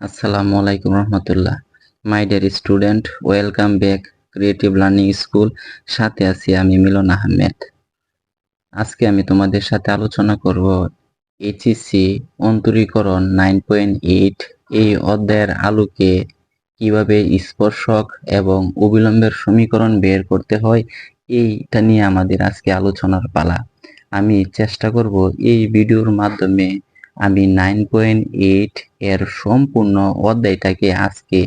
আসসালামু আলাইকুম রহমতুল্লাহ। My dear student welcome back creative learning school সাথে আছি আমি মিলন আহমেদ। আজকে আমি তোমাদের সাথে আলোচনা করব এইচএসসি অন্তরীকরণ নাইন পয়েন্ট এইট এই অধ্যায়ের আলোকে কীভাবে স্পর্শক এবং অবিলম্বের সমীকরণ বের করতে হয়, এইটা নিয়ে আমাদের আজকে আলোচনার পালা। আমি চেষ্টা করব এই ভিডিওর মাধ্যমে আমি নাইন পয়েন্ট এইট এর সম্পূর্ণ অধ্যায়টাকে আজকে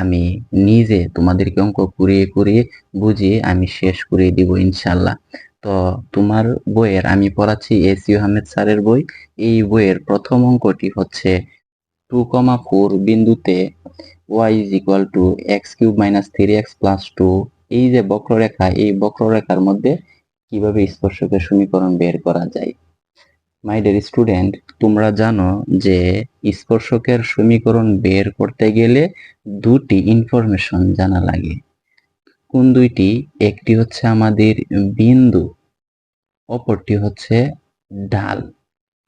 আমি নিজে তোমাদেরকে অঙ্ক করিয়ে করিয়ে বুঝিয়ে আমি শেষ করিয়ে দিব ইনশাল্লাহ। তো তোমার বইয়ের, আমি পড়াচ্ছি এস ইউ আহমেদ স্যারের বই। এই বইয়ের প্রথম অঙ্কটি হচ্ছে টু কমা ফোর বিন্দুতে y is equal to x cube minus three x plus two এই যে বক্ররেখা, এই বক্ররেখার মধ্যে কীভাবে স্পর্শকের সমীকরণ বের করা যায়? মাই ডিয়ার স্টুডেন্ট তোমরা জানো যে স্পর্শকের সমীকরণ বের করতে গেলে দুটি ইনফরমেশন জানা লাগে। কোন দুইটি? একটি হচ্ছে আমাদের বিন্দু, অপরটি হচ্ছে ডাল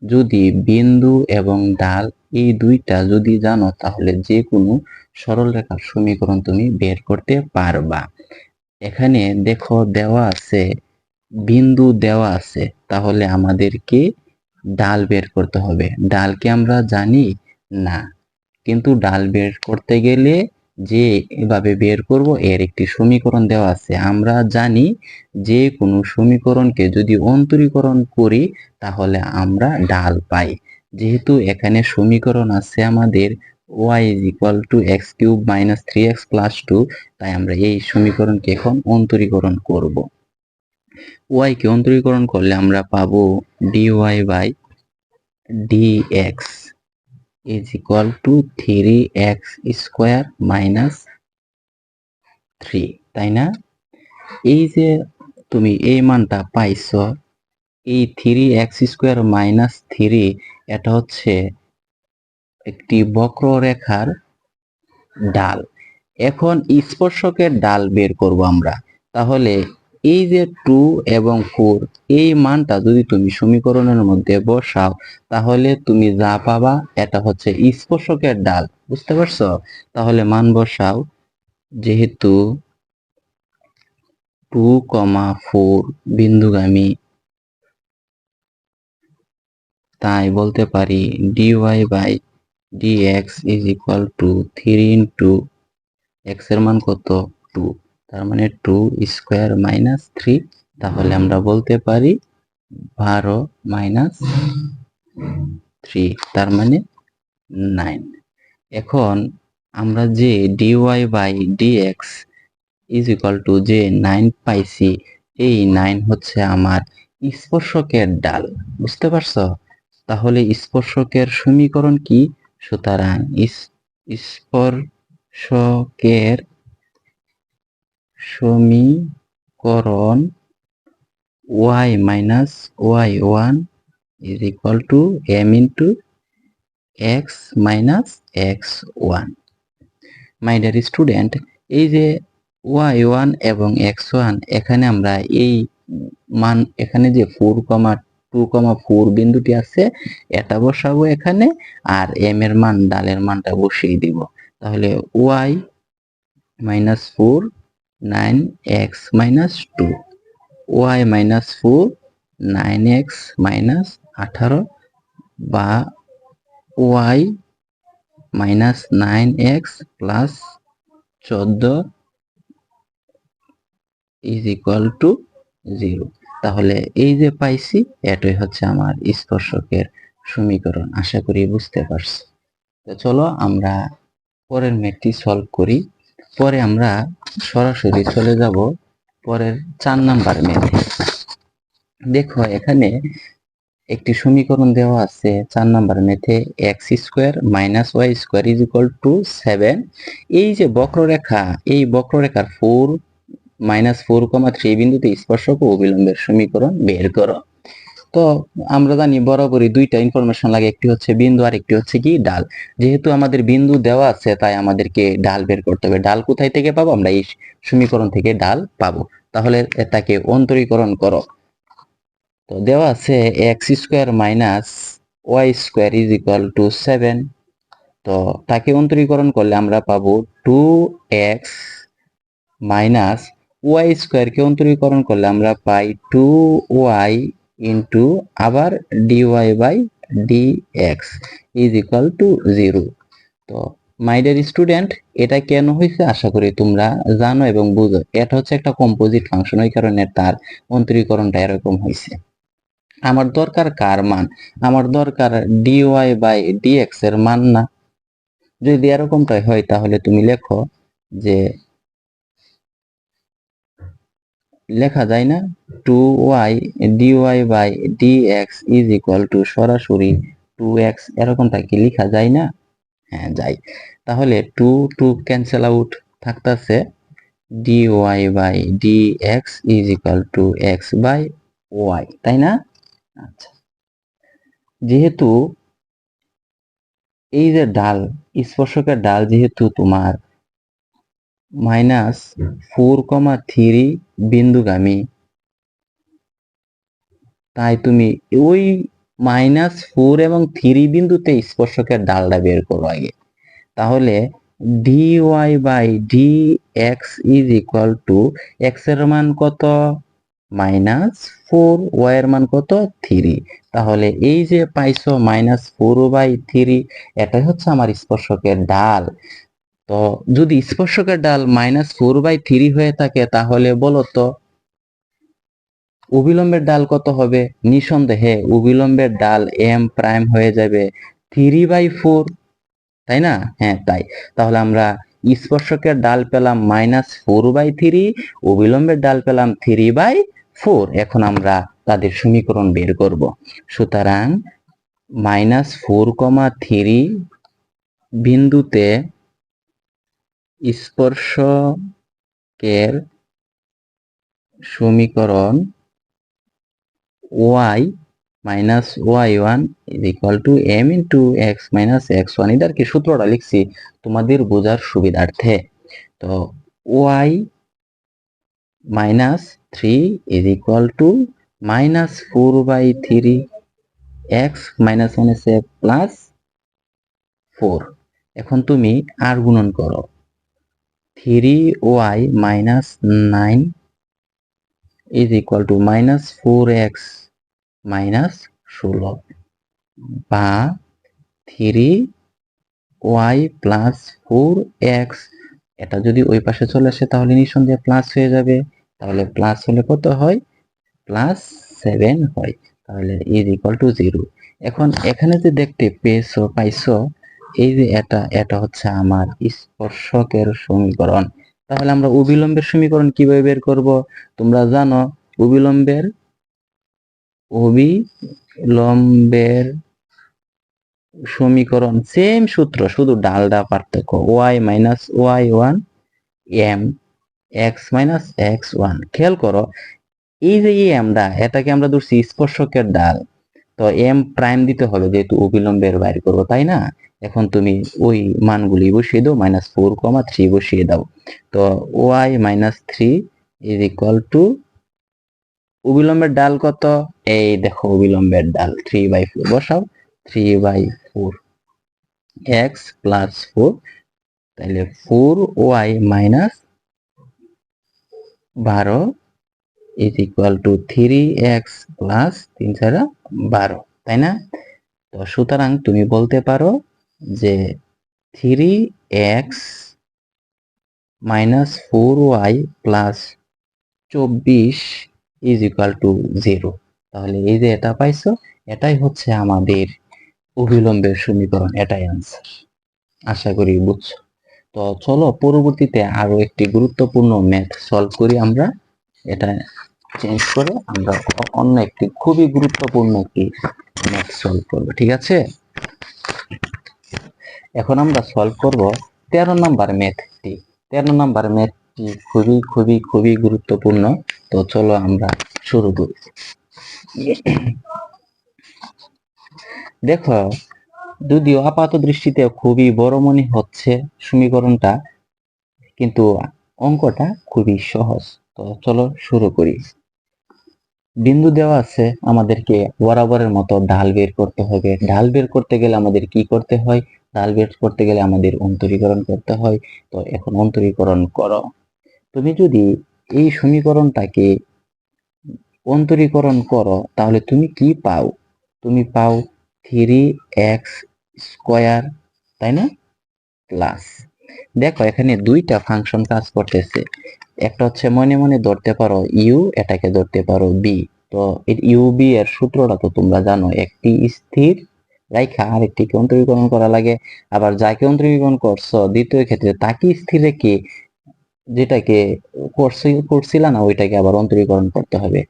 যদি বিন্দু এবং ডাল এই দুইটা যদি জানো, তাহলে যে কোনো সরল রেখার সমীকরণ তুমি বের করতে পারবা। এখানে দেখো দেওয়া আছে, বিন্দু দেওয়া আছে, তাহলে আমাদেরকে ডাল বের করতে হবে। ডালকে আমরা জানি? না। কিন্তু ডাল বের করতে গেলে যে এভাবে বের করব, এর একটি সমীকরণ দেওয়া আছে। আমরা জানি যে কোনো সমীকরণকে যদি অন্তরীকরণ করি, তাহলে আমরা ডাল পাই। যেহেতু এখানে সমীকরণ আছে আমাদের y is equal to x cube minus three x plus two তাই আমরা এই সমীকরণকে এখন অন্তরীকরণ করব। ওয়াই কে অন্তরীকরণ করলে আমরা পাবো d y by d x is equal to three x square minus three তাই না? এই যে তুমি এই মানটা পাইছ, এই three x square minus three এটা হচ্ছে একটি বক্ররেখার ডাল। এখন স্পর্শকের ডাল বের করব আমরা। তাহলে এই যে টু এবং ফোর, এই মানটা যদি তুমি সমীকরণের মধ্যে বসাও, তাহলে তুমি যা পাবা, এটা হচ্ছে স্পর্শকের ডাল, বুঝতে পারছ? তাহলে মান বসাও, যেহেতু টু কমা ফোর বিন্দুগামী, তাই বলতে পারি dy by dx is equal to three into এক্সের মান কত? টু তার মানে টু স্কোয়ার মাইনাস থ্রি তাহলে আমরা বলতে পারি বারো মাইনাস থ্রি তার মানে নাইন এখন আমরা যে dy by dx is equal to যে নাইন পাইছি, এই নাইন হচ্ছে আমার স্পর্শকের ডাল, বুঝতে পারছ? তাহলে স্পর্শকের সমীকরণ কি? সুতরাং স্পর্শকের সমীকরণ y minus y one is equal to m into x minus x one my dear student এই যে ওয়াই ওয়ান এবং এক্স ওয়ান এখানে আমরা এই মান, এখানে যে four comma two comma four বিন্দুটি আছে, এটা বসাবো এখানে, আর এম এর মান, ডালের মানটা বসিয়ে দিব। তাহলে y minus four nine x minus two y minus four nine x minus আঠারো বা y minus nine x plus চোদ্দ ইজ ইকুয়াল টু জিরো তাহলে এই যে পাইছি, এটাই হচ্ছে আমার স্পর্শকের সমীকরণ। আশা করি বুঝতে পারছি। তো চলো আমরা পরের ম্যাথটি সলভ করি। পরে আমরা সরাসরি চলে যাব পরের চার নাম্বার ম্যাথে দেখো, এখানে একটি সমীকরণ দেওয়া আছে চার নাম্বার ম্যাথে x square minus y square is equal to seven এই যে বক্ররেখা, এই বক্ররেখার four minus four comma three বিন্দুতে স্পর্শক অবিলম্বের সমীকরণ বের করো। তো আমরা জানি বরাবরই দুইটা ইনফরমেশন লাগে, একটি হচ্ছে বিন্দু আর একটি হচ্ছে কি ডাল। যেহেতু আমাদের বিন্দু দেওয়া আছে, তাই আমাদেরকে ডাল বের করতে হবে। ডাল কোথায় থেকে পাবো? আমরা এই সমীকরণ থেকে ডাল পাবো। তাহলে এটাকে অন্তরীকরণ করো। তো দেওয়া আছে x square minus y square is equal to seven তো তাকে অন্তরীকরণ করলে আমরা পাবো টু এক্স মাইনাস ওয়াই স্কোয়ারকে অন্তরীকরণ করলে আমরা পাই টু ওয়াই ইন্টু আবার dy by d x is equal to zero তো মাই ডিয়ার স্টুডেন্ট এটা কেন হয়েছে আশা করি তোমরা জানো এবং বুঝো। এটা হচ্ছে একটা কম্পোজিট ফাংশন ওই কারণে তার অন্তরীকরণটা এরকম হয়েছে আমার দরকার কার মান? আমার দরকার ডিওয়াই বাই ডিএক্স এর মান না। যদি এরকমটাই হয়, তাহলে তুমি লেখো যে লেখা যায় না। Two y dy by dx is equal to সরাসরি টু এক্স এরকমটা কি লেখা যায় না। হ্যাঁ যাই তাহলে টু টু ক্যান্সেল আউট থাকতেছে। Dy by dx is equal to x by y তাই না? আচ্ছা। যেহেতু এই যে ডাল, স্পর্শকের ডাল যেহেতু তোমার মাইনাস ফোর কমা থ্রি বিন্দুগামী। তাই তুমি ওই মাইনাস ফোর এবং থ্রি বিন্দুতে স্পর্শকের ডালটা বের করো আগে। তাহলে d y by d x is equal to এক্সের মান কত? মাইনাস ফোর ওয়াই এর মান কত? থ্রি তাহলে এই যে পাইছো মাইনাস ফোর বাই থ্রি এটাই হচ্ছে আমার স্পর্শকের ডাল। তো যদি স্পর্শকের ডাল মাইনাস ফোর বাই থ্রি হয়ে থাকে, তাহলে বলো তো অবিলম্বের ডাল কত হবে? নিঃসন্দেহে অবিলম্বের ডাল এম প্রাইম হয়ে যাবে থ্রি বাই ফোর তাই না? হ্যাঁ তাই। তাহলে আমরা স্পর্শকের ডাল পেলাম মাইনাস ফোর বাই থ্রি অবিলম্বের ডাল পেলাম থ্রি বাই ফোর এখন আমরা তাদের সমীকরণ বের করব। সুতরাং মাইনাস ফোর কমা থ্রি বিন্দুতে স্পর্শকের সমীকরণ y minus y one is equal to m into x minus x one এটার কি সূত্রটা লিখছি? তোমাদের বোঝার সুবিধার্থে। তো y minus three is equal to minus four by three x minus one এসে প্লাস ফোর এখন তুমি আর গুণন করো। Three y minus nine is equal to minus four x minus ষোলো বা three y plus four x এটা যদি ওই পাশে চলে আসে তাহলে নিঃসন্দেহে প্লাস হয়ে যাবে। তাহলে প্লাস হলে কত হয়? প্লাস সেভেন হয়। তাহলে ইজ ইকুয়াল টু জিরো এখন এখানে যে দেখতে পেয়েছ, পাইছো এই যে এটা এটা হচ্ছে আমার স্পর্শকের সমীকরণ। তাহলে আমরা অবিলম্বের সমীকরণ কীভাবে বের করব? তোমরা জানো, অবিলম্বের অবিলম্বের সমীকরণ সেম সূত্র, শুধু ডালডা পার্থক্য y minus y one m x minus x one খেয়াল করো, এই যে এমটা এটাকে আমরা ধরছি স্পর্শকের ডাল। তো এম প্রাইম দিতে হবে যেহেতু অবিলম্বের বাইর করব, তাই না? এখন তুমি ওই মানগুলি বসিয়ে দাও মাইনাস ফোর কমা থ্রি বসিয়ে দাও। তো y minus three is equal to অবিলম্বের ডাল কত? এই দেখো অবিলম্বের ডাল থ্রি বাই ফোর বসাও three by four x plus four তাহলে ফোর ওয়াই মাইনাস বারো is equal to three x plus তিন ছাড়া বারো, তাই না? তো সুতরাং তুমি বলতে পারো যে three x minus four y plus চব্বিশ ইজ ইকুয়াল টু জিরো। তাহলে এই যে এটা পাইছো, এটাই হচ্ছে আমাদের অবিলম্বের সমীকরণ, এটাই আনসার আশা করি বুঝছ। তো চলো পরবর্তীতে আরও একটি গুরুত্বপূর্ণ ম্যাথ সলভ করি আমরা। এটা চেঞ্জ করে আমরা অন্য একটি খুবই গুরুত্বপূর্ণ একটি ম্যাথ সলভ করব, ঠিক আছে? এখন আমরা সলভ করব তেরো নাম্বার ম্যাথটি। তেরো নাম্বার ম্যাথটি খুবই খুবই খুবই গুরুত্বপূর্ণ। তো চলো আমরা শুরু করি। দেখো, যদিও আপাত দৃষ্টিতে খুবই বড় মনে হচ্ছে সমীকরণটা, কিন্তু অঙ্কটা খুবই সহজ। তো চলো শুরু করি। বিন্দু দেওয়া আছে আমাদেরকে বরাবরের মতো ঢাল বের করতে হবে। ঢাল বের করতে গেলে আমাদের কি করতে হয়? ডাল বের করতে গেলে আমাদের অন্তরীকরণ করতে হয়। তো এখন অন্তরীকরণ করো। তুমি যদি এই সমীকরণটাকে অন্তরীকরণ করো, তাহলে তুমি কি পাও? তুমি পাও থ্রি এক্স স্কোয়ার তাই না? প্লাস দেখো এখানে দুইটা ফাংশন কাজ করতেছে। একটা হচ্ছে মনে মনে ধরতে পারো ইউ, এটাকে ধরতে পারো বি। তো ইউ, বি এর সূত্রটা তো তোমরা জানো, একটি স্থির রাইখা আরেকটিকে অন্তরীকরণ করা লাগে। আবার যাকে অন্তরীকরণ করছ, দ্বিতীয় ক্ষেত্রে তাকে স্থির রেখে যেটাকে করছিল না, ওইটাকে আবার অন্তরীকরণ করতে হবে।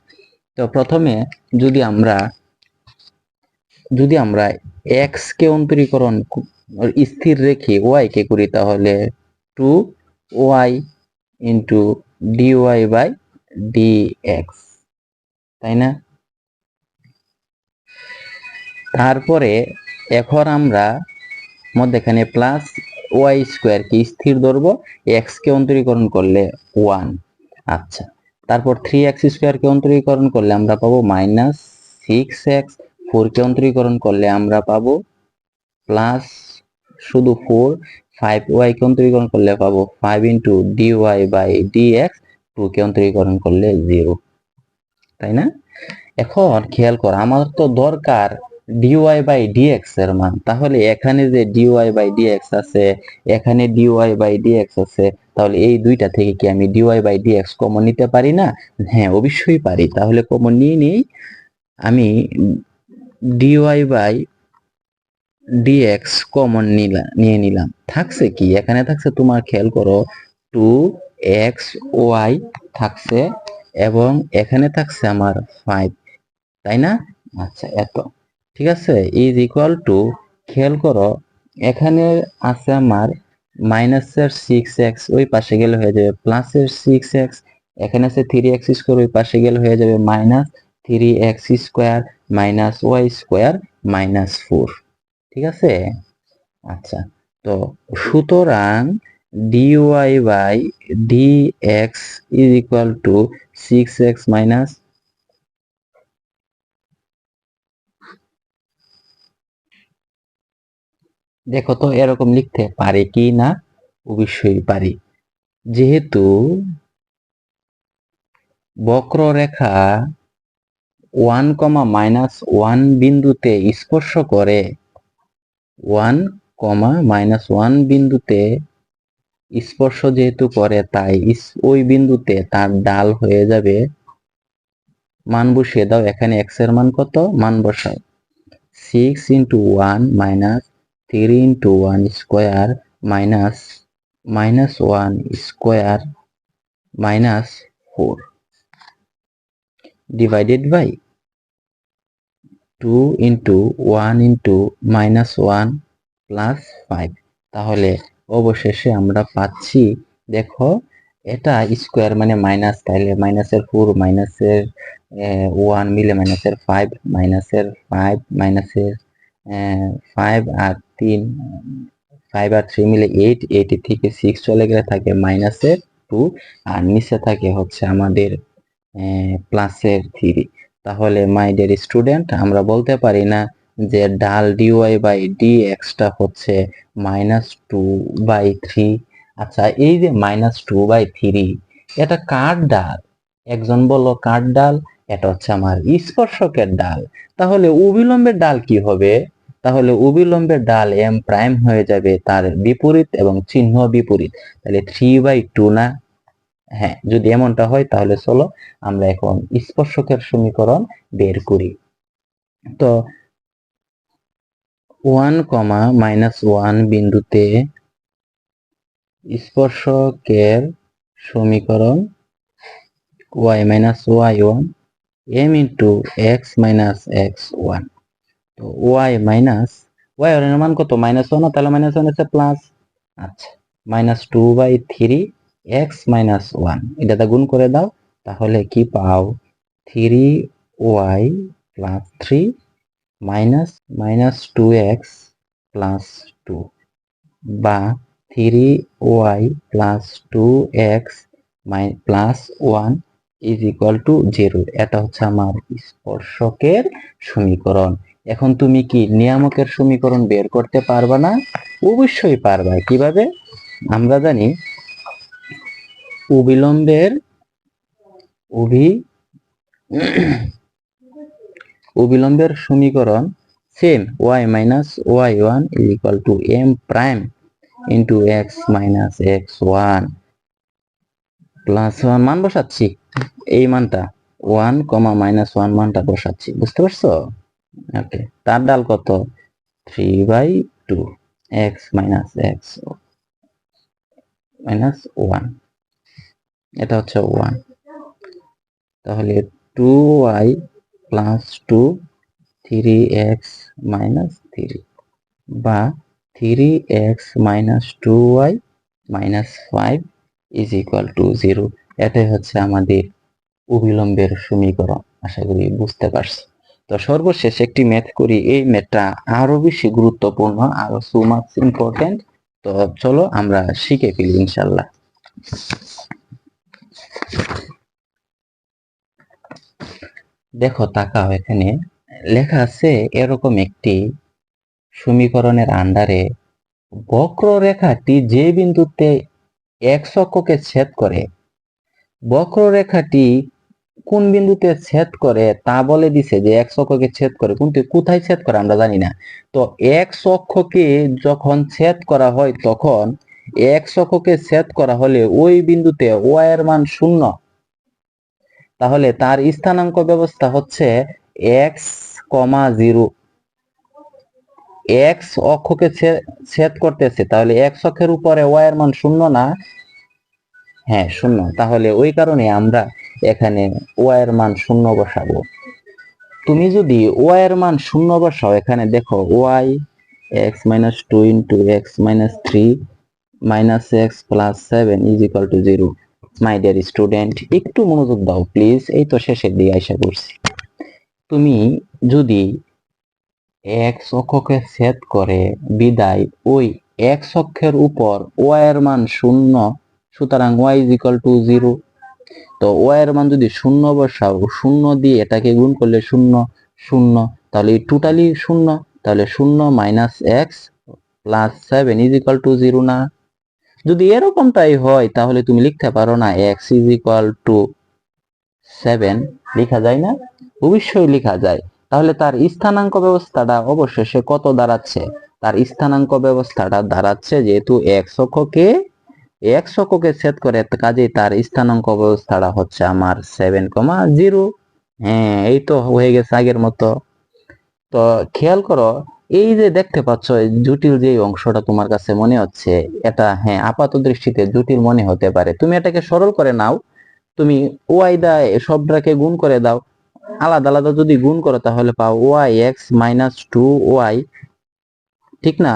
তো প্রথমে যদি আমরা যদি আমরা এক্স কে অন্তরীকরণ স্থির রেখে ওয়াই কে করি, তাহলে two y into dy by d x তাই না? তারপরে এখন আমরা মধ্যেখানে প্লাস ওয়াই স্কোয়ার কে স্থির ধরবো এক্স কে অন্তরীকরণ করলে ওয়ান আচ্ছা। তারপর থ্রি এক্স স্কোয়ার কে অন্তরীকরণ করলে আমরা পাবো মাইনাস সিক্স এক্স ফোর কে অন্তরীকরণ করলে আমরা পাবো প্লাস শুধু ফোর ফাইভ কে অন্তরীকরণ করলে পাবো five into d y by d x two কে অন্তরীকরণ করলে জিরো তাই না? এখন খেয়াল কর, আমার তো দরকার ডিওয়াই বাই ডিএক্স এর মান, তাহলে এখানে যে ডিওয়াই বাই ডিএক্স আছে, এখানে ডিওয়াই বাই ডিএক্স আছে, তাহলে এই দুইটা থেকে কি আমি ডিওয়াই বাই ডিএক্স কমন নিতে পারি না? হ্যাঁ অবশ্যই পারি, তাহলে কমন নিয়ে নিই, আমি ডিওয়াই বাই ডিএক্স কমন নিলাম নিয়ে নিলাম। থাকছে কি? এখানে থাকছে তোমার খেয়াল করো টু এক্স ওয়াই থাকছে এবং এখানে থাকছে আমার ফাইভ তাই না? আচ্ছা এত। ঠিক আছে? ইজ ইকুয়াল টু খেয়াল করো, এখানে আছে আমার মাইনাসের সিক্স এক্স ওই পাশে গেলে হয়ে যাবে প্লাসের সিক্স এক্স এখানে আছে থ্রি এক্স স্কোয়ার ওই পাশে গেলে হয়ে যাবে minus three x square minus y square minus four ঠিক আছে? আচ্ছা তো সুতরাং dy by dx is equal to 6x minus দেখো তো এরকম লিখতে পারে কি না? অবশ্যই পারি। যেহেতু বক্ররেখা ওয়ান কমা মাইনাস ওয়ান বিন্দুতে স্পর্শ করে ওয়ান কমা মাইনাস ওয়ান বিন্দুতে স্পর্শ যেহেতু করে, তাই ওই বিন্দুতে তার ডাল হয়ে যাবে। মান বসিয়ে দাও, এখানে এক্সের মান কত? মান বসাও। Six into one minus three into one square minus minus one square minus four divided by two into one into minus one plus five তাহলে অবশেষে আমরা পাচ্ছি, দেখো, এটা স্কোয়ার মানে মাইনাস তাহলে মাইনাসের ফোর মাইনাসের ওয়ান মিলে মাইনাসের ফাইভ মাইনাসের ফাইভ মাইনাসের ফাইভ আর তিন ফাইভ আর থ্রি মিলে এইট এইট থেকে সিক্স চলে গেলে থাকে মাইনাসের টু আর নিচে থাকে হচ্ছে আমাদের প্লাসের থ্রি তাহলে মাই ডিয়ার স্টুডেন্ট আমরা বলতে পারি না যে ডাল ডিওয়াই বাই ডি এক্সটা হচ্ছে মাইনাস টু বাই থ্রি আচ্ছা এই যে মাইনাস টু বাই থ্রি এটা কার ডাল? একজন বলল, কার ডাল? এটা হচ্ছে আমার স্পর্শকের ডাল। তাহলে অবিলম্বের ডাল কি হবে? তাহলে অবিলম্বের ডাল এম প্রাইম হয়ে যাবে তার বিপরীত এবং চিহ্ন বিপরীত। তাহলে থ্রি বাই টু না? হ্যাঁ যদি এমনটা হয় তাহলে চলো আমরা এখন স্পর্শকের সমীকরণ বের করি। তো ওয়ান কমা মাইনাস ওয়ান বিন্দুতে স্পর্শকের সমীকরণ y minus y one m into x minus x one তো ওয়াই মাইনাস ওয়াই এর মান কত? মাইনাস ওয়ান তাহলে মাইনাস ওয়ান আছে প্লাস আচ্ছা minus two by three x minus one এটাতে গুণ করে দাও, তাহলে কি পাও? Three y plus three minus minus two x plus two বা three y plus two x my plus one is equal to zero এটা হচ্ছে আমার স্পর্শকের সমীকরণ। এখন তুমি কি নিয়ামকের সমীকরণ বের করতে পারবা না? অবশ্যই পারবা। কীভাবে? আমরা জানি অবিলম্বের অভি, অবিলম্বের সমীকরণ same y minus y one is equal to m prime into x minus x one plus one মান বসাচ্ছি। এই মানটা ওয়ান কমা মাইনাস ওয়ান মানটা বসাচ্ছি, বুঝতে পারছ? ওকে তার ডাল কত? Three by two x minus x minus one এটা হচ্ছে ওয়ান তাহলে two y plus two three x minus three বা three x minus two y minus five is equal to zero এটাই হচ্ছে আমাদের অবিলম্বের সমীকরণ, আশা করি বুঝতে পারছি। তো সর্বশেষ একটি ম্যাথ করি, এই ম্যাথটা আরও বেশি গুরুত্বপূর্ণ, আরও সো মাচ ইম্পর্টেন্ট তো চলো আমরা শিখে ফেলি ইনশাল্লাহ। দেখো, তাকাও এখানে। লেখা আছে, এরকম একটি সমীকরণের আন্ডারে বক্ররেখাটি যে বিন্দুতে এক অক্ষকে ছেদ করে, বক্ররেখাটি কোন বিন্দুতে ছেদ করে তা বলে দিছে যে এক অক্ষকে ছেদ করে। কিন্তু কোথায় ছেদ করে আমরা জানি না। তো এক অক্ষকে যখন ছেদ করা হয় তখন এক অক্ষকে ছেদ করা হলে ওই বিন্দুতে ওয়াই এর মান শূন্য। তাহলে তার স্থানাঙ্ক ব্যবস্থা হচ্ছে এক্স কমা জিরো এক্স অক্ষকে ছেদ করতেছে, তাহলে এক্স অক্ষের উপরে ওয়াই এর মান শূন্য না? হ্যাঁ শূন্য। তাহলে ওই কারণে আমরা এখানে ওয়াই এর মান শূন্য বসাবো। তুমি যদি ওয়াই এর মান শূন্য বসাও, এখানে দেখো y x minus two into x minus three minus x plus seven is equal to zero my dear student একটু মনোযোগ দাও প্লিজ এই তো শেষের দিকে আশা করছি তুমি যদি এক অক্ষকে সেট করে বিদায়, ওই এক অক্ষের উপর ওয়াই এর মান শূন্য, সুতরাং y is equal to zero তো ওয়াই এর মান যদি শূন্য বসাও, শূন্য দিয়ে এটাকে গুণ করলে শূন্য শূন্য। তাহলে টোটালি শূন্য, তাহলে শূন্য minus x plus seven is equal to zero না। যদি এরকমটাই হয়, তাহলে তুমি লিখতে পারো না x is equal to seven লেখা যায় না? অবশ্যই লেখা যায়। তাহলে তার স্থানাঙ্ক ব্যবস্থাটা অবশেষে কত দাঁড়াচ্ছে? তার স্থানাঙ্ক ব্যবস্থাটা দাঁড়াচ্ছে যেহেতু এক্স অক্ষকে এক্স অক্ষকে ছেদ করে কাজেই তার স্থানাঙ্ক ব্যবস্থাটা হচ্ছে আমার সেভেন কমা জিরো হ্যাঁ এই তো হয়ে গেছে আগের মতো। তো খেয়াল করো এই যে দেখতে পাচ্ছ জটিল যে অংশটা তোমার কাছে মনে হচ্ছে, এটা হ্যাঁ আপাত দৃষ্টিতে জটিল মনে হতে পারে। তুমি এটাকে সরল করে নাও, তুমি ওয়াই দা সবটাকে গুণ করে দাও। আলাদা আলাদা যদি গুণ করো, তাহলে পাও y x minus two y, ঠিক না?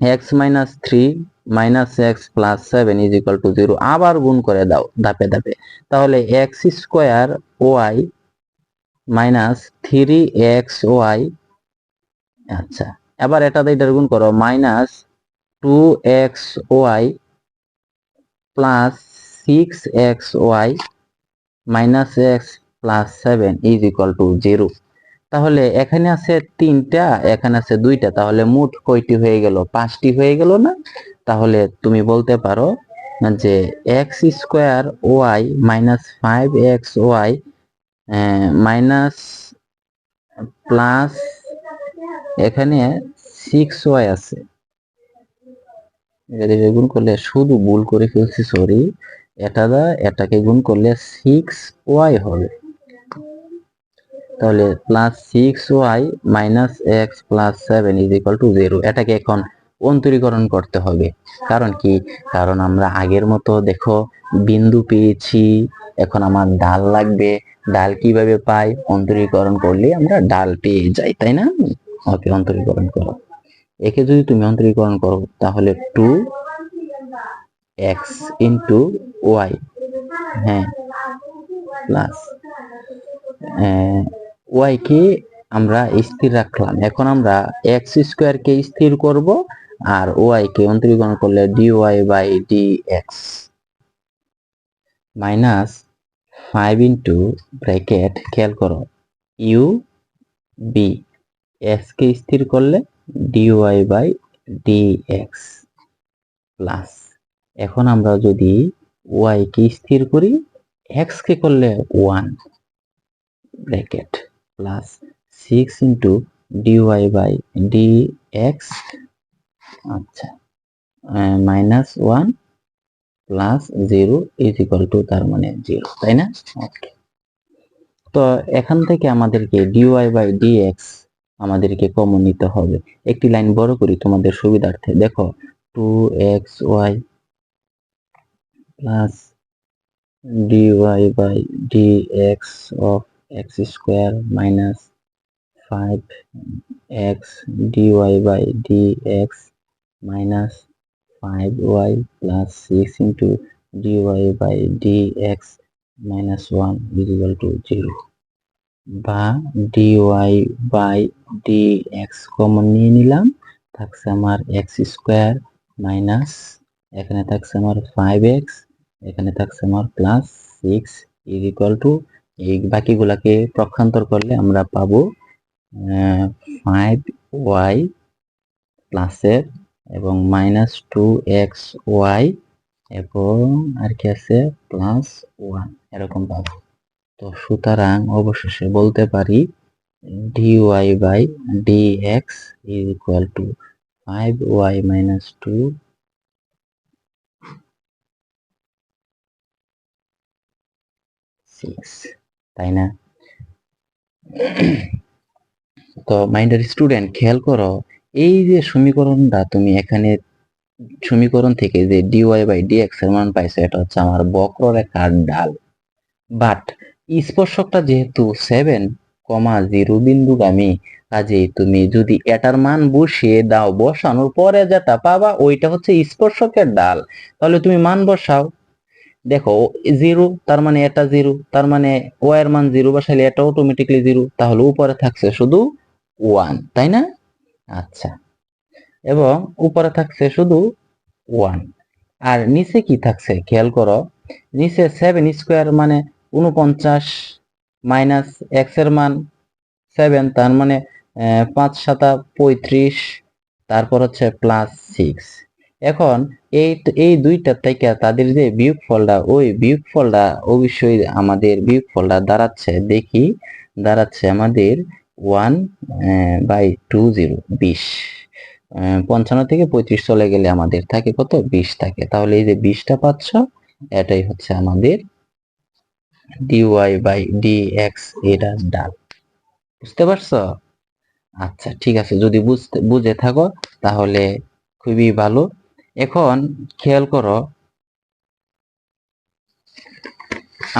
X minus three minus x plus seven is equal to zero, আবার গুণ করে দাও ধাপে ধাপে। তাহলে x square y minus three x y. আচ্ছা এবার এটা দিয়ে গুণ করো, minus two x y plus six x y minus x plus seven is equal to zero. তাহলে এখানে আছে তিনটা, এখানে আছে দুইটা, তাহলে মোট কয়টি হয়ে গেল? পাঁচটি হয়ে গেল না? তাহলে তুমি বলতে পারো যে x square y minus five x y minus plus এখানে সিক্স ওয়াই আছে। গুণ করলে শুধু ভুল করে ফেলছি সরি এটা দা, এটাকে গুণ করলে সিক্স ওয়াই হবে। তাহলে plus six y minus x plus seven is equal to zero এটাকে এখন অন্তরীকরণ করতে হবে। কারণ কি? কারণ আমরা আগের মতো, দেখো, বিন্দু পেয়েছি। এখন আমার ডাল লাগবে। ডাল কীভাবে পাই? অন্তরীকরণ করলে আমরা ডাল পেয়ে যাই, তাই না? ওকে, অন্তরীকরণ করো। একে যদি তুমি অন্তরীকরণ করো, তাহলে টু এক্স ইন্টু ওয়াই হ্যাঁ প্লাস ওয়াই কে আমরা স্থির রাখলাম। এখন আমরা এক্স স্কোয়ার কে স্থির করব আর ওয়াই কে অন্তরীকরণ করলে d y by d x minus five into bracket খেয়াল করো। ইউ বি, এক্স কে স্থির করলে ডিওয়াই বাই ডিএক্স প্লাস। এখন আমরা যদি ওয়াই কে স্থির করি, এক্স কে করলে one bracket plus six into dy by dx আচ্ছা minus one plus zero is equal to তার মানে জিরো তাই না? ওকে তো এখান থেকে আমাদেরকে ডিওয়াই বাই ডিএক্স আমাদেরকে কমন নিতে হবে। একটি লাইন বড় করি তোমাদের সুবিধার্থে। দেখো two x y plus dy by dx of x square minus five x dy by dx minus five y plus six into dy by dx minus one is to zero বা dy by dx common নিয়ে নিলাম, থাকছে আমার x square minus এখানে থাকছে আমার five x এখানে থাকছে আমার plus six is equal to এই বাকিগুলাকে পক্ষান্তর করলে আমরা পাবো ফাইভ ওয়াই প্লাসের এবং মাইনাস টু এক্স ওয়াই এবং আর কি আছে? প্লাস ওয়ান এরকম পাবো। তো সুতরাং অবশেষে বলতে পারি dy by d x is equal to five y minus two six তাই না? তো মাইন্ডার স্টুডেন্ট খেয়াল করো এই যে সমীকরণটা তুমি এখানে সমীকরণ থেকে যে ডিওয়াই বাই ডিএক্স এর মান পাইছো, এটা হচ্ছে আমার বক্ররেখার ডাল। বাট স্পর্শকটা যেহেতু সেভেন কমা জিরো বিন্দুগামী, কাজেই তুমি যদি এটার মান বসিয়ে দাও বসানোর পরে যেটা পাবা ওইটা হচ্ছে স্পর্শকের ডাল। তাহলে তুমি মান বসাও। দেখো জিরো তার মানে এটা জিরো তার মানে ও এর মান জিরো বসাইলে এটা অটোমেটিকলি জিরো তাহলে উপরে থাকছে শুধু ওয়ান তাই না? আচ্ছা। এবং উপরে থাকছে শুধু ওয়ান আর নিচে কি থাকছে? খেয়াল করো, নিচে সেভেন স্কোয়ার মানে উনপঞ্চাশ মাইনাস এক্সের মান সেভেন তার মানে পাঁচ সাতা পঁয়ত্রিশ, তারপর হচ্ছে প্লাস সিক্স এখন এই এই দুইটা থেকে তাদের যে বিয়োগ ফলটা, ওই বিয়োগ ফলটা অবশ্যই আমাদের বিয়োগ ফলটা দাঁড়াচ্ছে, দেখি দাঁড়াচ্ছে আমাদের ওয়ান বাই টু জিরো, বিশ। পঞ্চান্ন থেকে পঁয়ত্রিশ চলে গেলে আমাদের থাকে কত? বিশ থাকে। তাহলে এই যে বিশটা পাচ্ছ, এটাই হচ্ছে আমাদের ডিওয়াই বাই ডি এক্স এটার ডাল বুঝতে পারছ? আচ্ছা ঠিক আছে। যদি বুঝতে, বুঝে থাকো, তাহলে খুবই ভালো। এখন খেয়াল করো,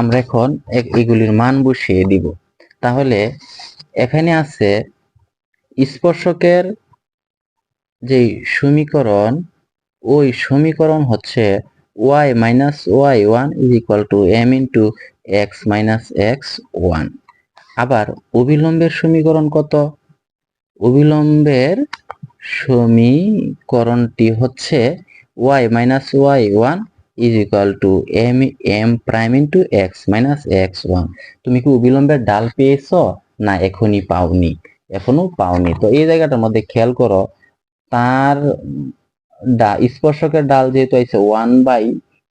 আমরা এখন এগুলির মান বসিয়ে দিব। তাহলে এখানে আছে স্পর্শকের যে সমীকরণ, ওই সমীকরণ হচ্ছে y minus y one is equal to m into x minus x one আবার অবিলম্বের সমীকরণ কত? অবিলম্বের সমীকরণটি হচ্ছে y minus y one is equal to m m prime into x minus x one তুমি কি অবিলম্বের ডাল পেয়েছ? না, এখনই পাওনি এখনও পাওনি। তো এই জায়গাটার মধ্যে খেয়াল করো, তার ডা, স্পর্শকের ডাল যেহেতু আছে ওয়ান বাই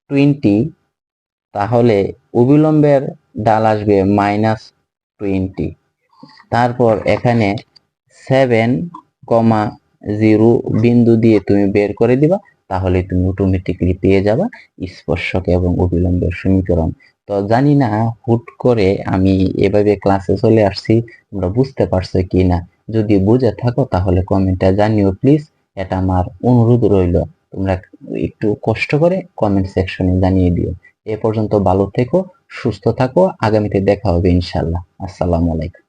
টোয়েন্টি তাহলে অবিলম্বের ডাল আসবে মাইনাস টোয়েন্টি তারপর এখানে সেভেন কমা জিরো বিন্দু দিয়ে তুমি বের করে দিবা, তাহলে তুমি অটোমেটিকলি পেয়ে যাবা স্পর্শক এবং অবিলম্বের সমীকরণ। তো জানি না, হুট করে আমি এভাবে ক্লাসে চলে আসছি, তোমরা বুঝতে পারছ কি না? যদি বুঝে থাকো তাহলে কমেন্টটা জানিও প্লিজ এটা আমার অনুরোধ রইল। তোমরা একটু কষ্ট করে কমেন্ট সেকশনে জানিয়ে দিও। এ পর্যন্ত ভালো থেকো, সুস্থ থাকো, আগামীতে দেখা হবে ইনশাল্লাহ আসসালামু আলাইকুম।